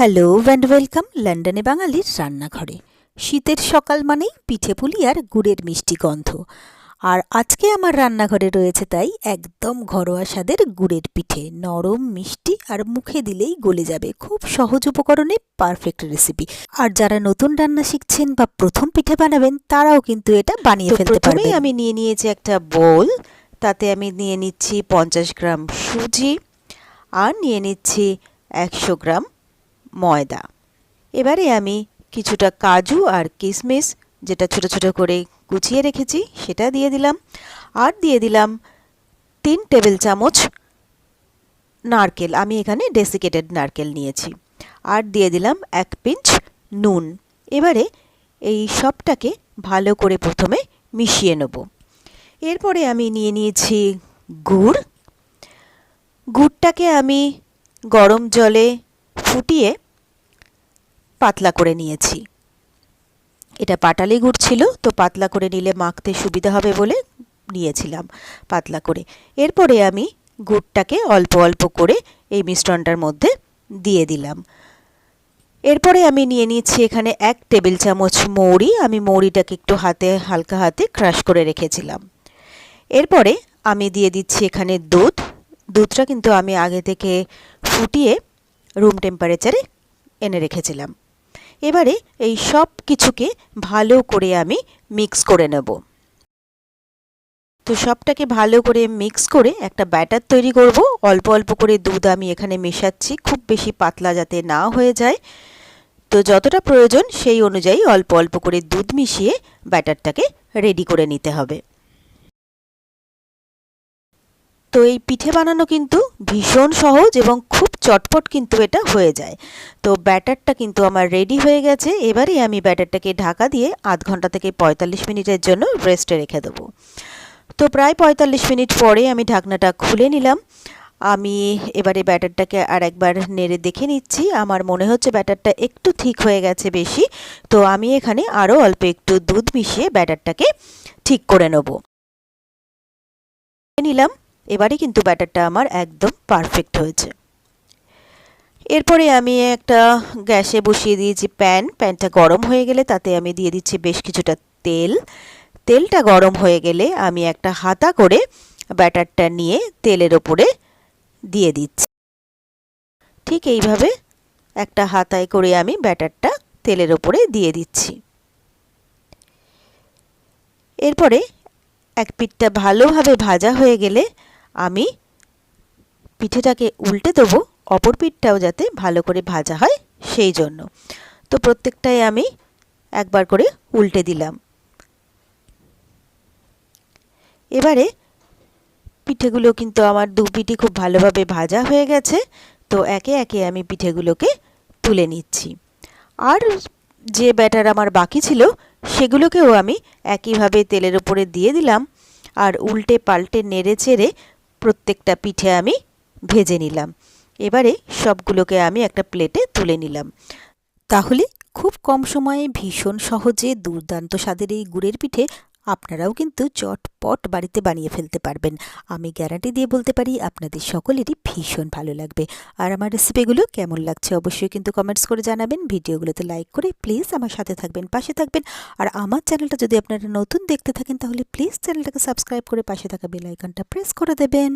Hello and welcome লন্ডনে বাঙালির রান্নাঘরে শীতের সকাল মানেই পিঠে পুলি আর গুড়ের মিষ্টি গন্ধ। আর আজকে আমার রান্নাঘরে রয়েছে তাই একদম ঘরোয়া স্বাদের গুড়ের পিঠে। নরম মিষ্টি আর মুখে দিলেই গলে যাবে। খুব সহজ উপকরণে পারফেক্ট রেসিপি আর যারা নতুন রান্না শিখছেন বা প্রথম পিঠে বানাবেন তারাও কিন্তু এটা বানিয়ে ফেলতে পারবেন। আমি নিয়ে নিয়েছি একটা বোল। তাতে আমি নিয়ে নিচ্ছি পঞ্চাশ গ্রাম সুজি। আর নিয়ে নিচ্ছি একশো গ্রাম ময়দা। এবারে আমি কিছুটা কাজু আর কিশমিশ যেটা ছোট ছোট করে কুচিয়ে রেখেছি, সেটা দিয়ে দিলাম। আর দিয়ে দিলাম তিন টেবিল চামচ নারকেল। আমি এখানে ডেসিকেটেড নারকেল নিয়েছি। আর দিয়ে দিলাম এক পিঞ্চ নুন। এবারে এই সবটাকে ভালো করে প্রথমে মিশিয়ে নেব। এরপরে আমি নিয়ে নিয়েছি গুড়। গুড়টাকে আমি গরম জলে ফুটিয়ে পাতলা করে নিয়েছি। এটা পাটালি গুড় ছিল, তো পাতলা করে নিলে মাখতে সুবিধা হবে বলে নিয়েছিলাম পাতলা করে। এরপরে আমি গুড়টাকে অল্প অল্প করে এই মিশ্রণটার মধ্যে দিয়ে দিলাম। এরপরে আমি নিয়ে নিচ্ছি এখানে এক টেবিল চামচ মৌরি। আমি মৌরিটাকে একটু হাতে, হালকা হাতে ক্রাশ করে রেখেছিলাম। এরপরে আমি দিয়ে দিচ্ছি এখানে দুধ। দুধটা কিন্তু আমি আগে থেকে ফুটিয়ে রুম টেম্পারেচারে এনে রেখেছিলাম। এবারে এই সব কিছুকে ভালো করে আমি মিক্স করে নেব। তো সবটাকে ভালো করে মিক্স করে একটা ব্যাটার তৈরি করব। অল্প অল্প করে দুধ আমি এখানে মেশাচ্ছি, খুব বেশি পাতলা যাতে না হয়ে যায়। তো যতটা প্রয়োজন সেই অনুযায়ী অল্প অল্প করে দুধ মিশিয়ে ব্যাটারটাকে রেডি করে নিতে হবে। তো এই পিঠে বানানো কিন্তু ভীষণ সহজ এবং খুব চটপট কিন্তু এটা হয়ে যায়। তো ব্যাটারটা কিন্তু আমার রেডি হয়ে গেছে। এবারে আমি ব্যাটারটাকে ঢাকা দিয়ে আধ ঘণ্টা থেকে পঁয়তাল্লিশ মিনিটের জন্য রেস্টে রেখে দেবো। তো প্রায় পঁয়তাল্লিশ মিনিট পরে আমি ঢাকনাটা খুলে নিলাম। আমি এবারে ব্যাটারটাকে আর একবার নেড়ে দেখে নিচ্ছি। আমার মনে হচ্ছে ব্যাটারটা একটু ঠিক হয়ে গেছে বেশি। তো আমি এখানে আরও অল্প একটু দুধ মিশিয়ে ব্যাটারটাকে ঠিক করে নেব। নিলাম। এবারে কিন্তু ব্যাটারটা আমার একদম পারফেক্ট হয়েছে। এরপরে আমি একটা গ্যাসে বসিয়ে দিয়েছি প্যান। প্যানটা গরম হয়ে গেলে তাতে আমি দিয়ে দিচ্ছি বেশ কিছুটা তেল। তেলটা গরম হয়ে গেলে আমি একটা হাতা করে ব্যাটারটা নিয়ে তেলের ওপরে দিয়ে দিচ্ছি। ঠিক এইভাবে একটা হাতায় করে আমি ব্যাটারটা তেলের ওপরে দিয়ে দিচ্ছি। এরপরে এক পিঠটা ভালোভাবে ভাজা হয়ে গেলে আমি পিঠেটাকে উল্টে দেবো। অপর পিঠটাও যাতে ভালো করে ভাজা হয় সেই জন্য। তো প্রত্যেকটাই আমি একবার করে উল্টে দিলাম। এবারে পিঠেগুলো কিন্তু আমার দু পিঠি খুব ভালোভাবে ভাজা হয়ে গেছে, তো একে একে আমি পিঠেগুলোকে তুলে নিচ্ছি। আর যে ব্যাটার আমার বাকি ছিল, সেগুলোকেও আমি একইভাবে তেলের উপরে দিয়ে দিলাম আর উল্টে পাল্টে নেড়ে চেড়ে প্রত্যেকটা পিঠে আমি ভেজে নিলাম। এবারে সবগুলোকে আমি একটা প্লেটে তুলে নিলাম। তাহলে খুব কম সময়ে ভীষণ সহজে দুর্দান্ত স্বাদের এই গুড়ের পিঠে আপনারাও কিন্তু চটপট বাড়িতে বানিয়ে ফেলতে পারবেন। আমি গ্যারান্টি দিয়ে বলতে পারি আপনাদের সকলেরই ভীষণ ভালো লাগবে। আর আমার রেসিপিগুলো কেমন লাগছে অবশ্যই কিন্তু কমেন্টস করে জানাবেন। ভিডিওগুলোতে লাইক করে প্লিজ আমার সাথে থাকবেন, পাশে থাকবেন। আর আমার চ্যানেলটা যদি আপনারা নতুন দেখতে থাকেন তাহলে প্লিজ চ্যানেলটাকে সাবস্ক্রাইব করে পাশে থাকা বেল আইকনটা প্রেস করে দেবেন।